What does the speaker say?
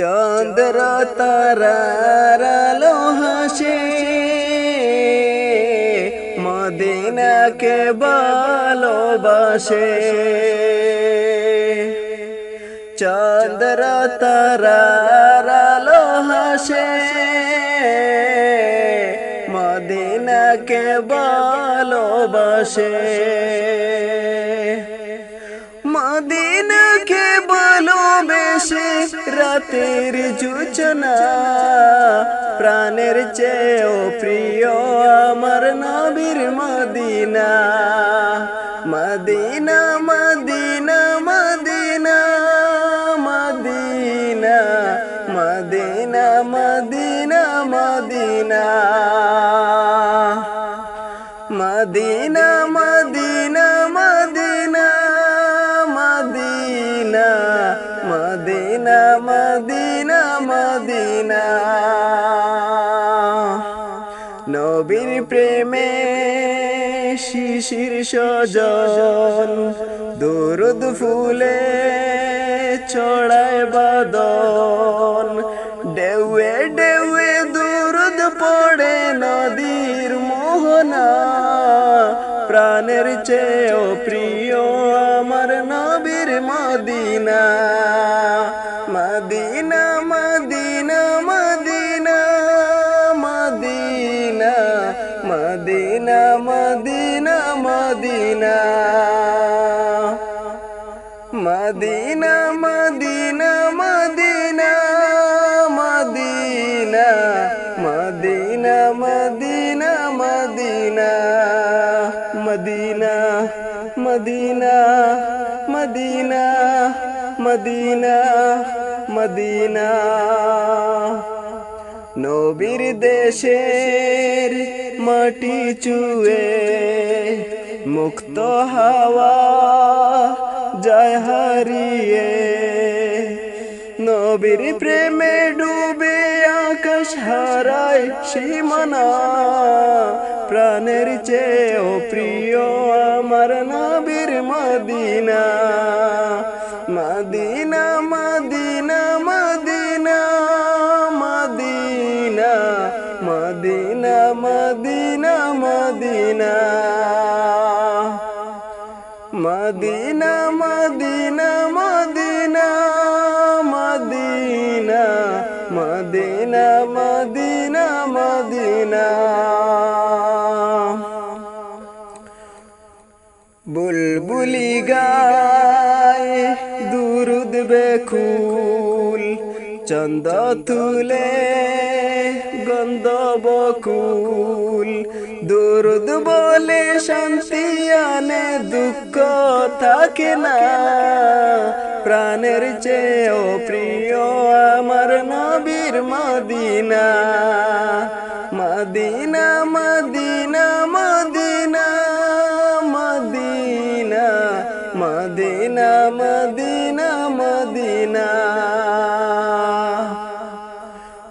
চন্দ্র তারার হাসে মদিনাকে ভালোবাসে চন্দ্র তারার আলো হাসে মদিনাকে ভালোবাসে ভালোবেসে রাতের জুচনা প্রাণের চেয়েও প্রিয় আমার নবীর মদিনা। মদিনা মদিনা মদিনা মদিনা মদিনা মদিনা মদিনা। মদিনা নবীর প্রেমে শিশির সজন, দুরুদ ফুলে ছড়ায় বাদন। ডেউয়ে ডেউয়ে দুরুদ পড়ে নদীর মোহনা, প্রাণের চেয়েও প্রিয় আমার নবীর মদিনা। মদিনা মদিনা মদিনা। মদিনা মদিনা মদিনা মদিনা। মদিনা মদিনা মদিনা। মদিনা মদিনা মদিনা মদিনা মদিনা। নবীর দেশের মাটি চুয়ে মুক্ত হাওয়া যায় হারিয়ে। নবীর প্রেমে ডুবে আকাশ হারায় সীমানা। প্রাণের চেয়েও প্রিয় আমার নবীর মদিনা। মদিনা মদিনা মদিনা মদিনা মদিনা মদিনা মদিনা মদিনা। বুলবুলি গায় দুরুদ বেকুল চন্দ তুলে গন্ধ বকুল। দুরুদ বলে শান্তি আনে, দুঃখ থাকে না। প্রাণের চেয়েও প্রিয় আমার নবীর মদিনা। মদিনা মদিনা মদিনা মদিনা মদিনা মদিনা মদিনা।